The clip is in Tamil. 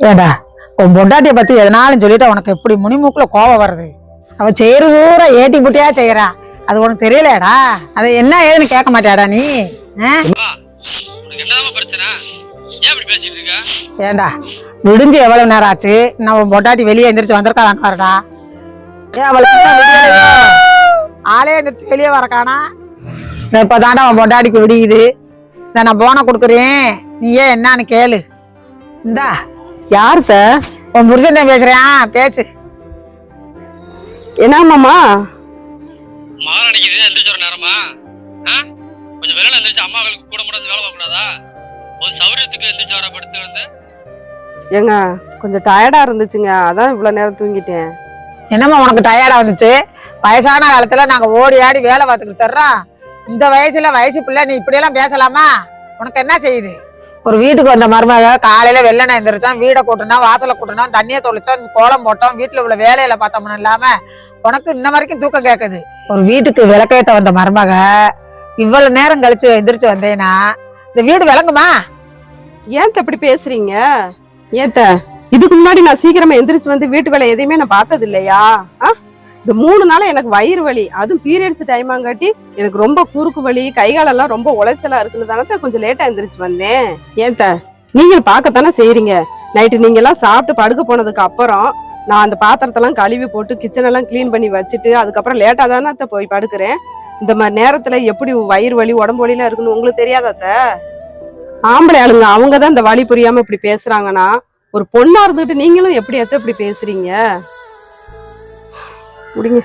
ஏடா உன் பொண்டாட்டியை பற்றி எதனாலும் சொல்லிட்டு உனக்கு எப்படி முனிமூக்கில் கோவம் வருது? அவன் செய்கிற ஊரா ஏட்டி புட்டியாக செய்கிறான் அது உனக்கு தெரியலடா அது என்ன ஏதுன்னு கேட்க மாட்டாடா நீ? ஏண்டா விடுஞ்சு எவ்வளவு நேரம் ஆச்சு? நம்ம உன் பொண்டாட்டி வெளியே எந்திரிச்சு வந்திருக்காதான் பாருடா. ஆளே எந்திரிச்சு வெளியே வரக்கானா? இப்ப தாண்டா உன் பொட்டாட்டிக்கு விடியுது. இந்த நான் போனை கொடுக்குறேன். நீ ஏன் என்னன்னு கேளு. இந்தா யார் சார் உன் புருஷன் தான் பேசுறேன் பேசு என்னம்மாமா மகாராணிக்கு இது எந்திரிச்சு வர நேரமா? கொஞ்சம் வெளியில எந்திரிச்சு அம்மாவுக்கு கூட முடியாது வேலை பார்க்கக்கூடாதா? உன் சௌரியத்துக்கு எந்திரிச்சு வர படுத்து வந்து ஏங்க கொஞ்சம் டயர்டா இருந்துச்சுங்க. அதான் இவ்வளவு நேரம் தூங்கிட்டேன். என்னம்மா உனக்கு டயர்டா வந்துச்சு? வயசான காலத்துல நாங்க ஓடி ஆடி வேலை பார்த்துக்கிட்டு தர்றோம். இந்த வயசுல வயசு பிள்ளை நீ இப்படியெல்லாம் பேசலாமா? உனக்கு என்ன செய்யுது? ஒரு வீட்டுக்கு வந்த மருமக காலையில வெள்ளனை எந்திரிச்சோம் வீடை கூட்டணும் வாசலை கூட்டணும் தண்ணியை தொளிச்சோம் கோலம் போட்டோம் வீட்டில் உள்ள வேலையில பார்த்தோம்னு இல்லாம உனக்கு இன்ன வரைக்கும் தூக்கம் கேட்குது ஒரு வீட்டுக்கு விளக்கேத்த வந்த மருமக இவ்வளவு நேரம் கழிச்சு எந்திரிச்சு வந்தேன்னா இந்த வீடு விளங்குமா? ஏன் இப்படி பேசுறீங்க? ஏத்த இதுக்கு முன்னாடி நான் சீக்கிரமா எந்திரிச்சு வந்து வீட்டு வேலை எதையுமே நான் பார்த்தது இல்லையா ஆ? இந்த மூணு நாள் எனக்கு வயிறு வலி. அதுவும் பீரியட்ஸ் டைமாங்காட்டி எனக்கு ரொம்ப குறுக்கு வலி கை காலெல்லாம் ரொம்ப உளைச்சலா இருக்குன்னு தானே கொஞ்சம் லேட்டா எந்திரிச்சு வந்தேன். ஏத்த நீங்கள் பார்க்கத்தானே செய்யறீங்க நைட்டு நீங்க எல்லாம் சாப்பிட்டு படுக்க போனதுக்கு அப்புறம் நான் அந்த பாத்திரத்தெல்லாம் கழுவி போட்டு கிச்சன் எல்லாம் க்ளீன் பண்ணி வச்சுட்டு அதுக்கப்புறம் லேட்டா தானே அத்தை போய் படுக்கிறேன். இந்த மாதிரி நேரத்துல எப்படி வயிறு வலி உடம்பு வலிலாம் இருக்குன்னு உங்களுக்கு தெரியாதாத்த ஆம்பளை ஆளுங்க அவங்க தான் இந்த வழி புரியாம இப்படி பேசுறாங்கன்னா ஒரு பொண்ணா இருந்துட்டு நீங்களும் எப்படி எத்த இப்படி பேசுறீங்க? முடிங்க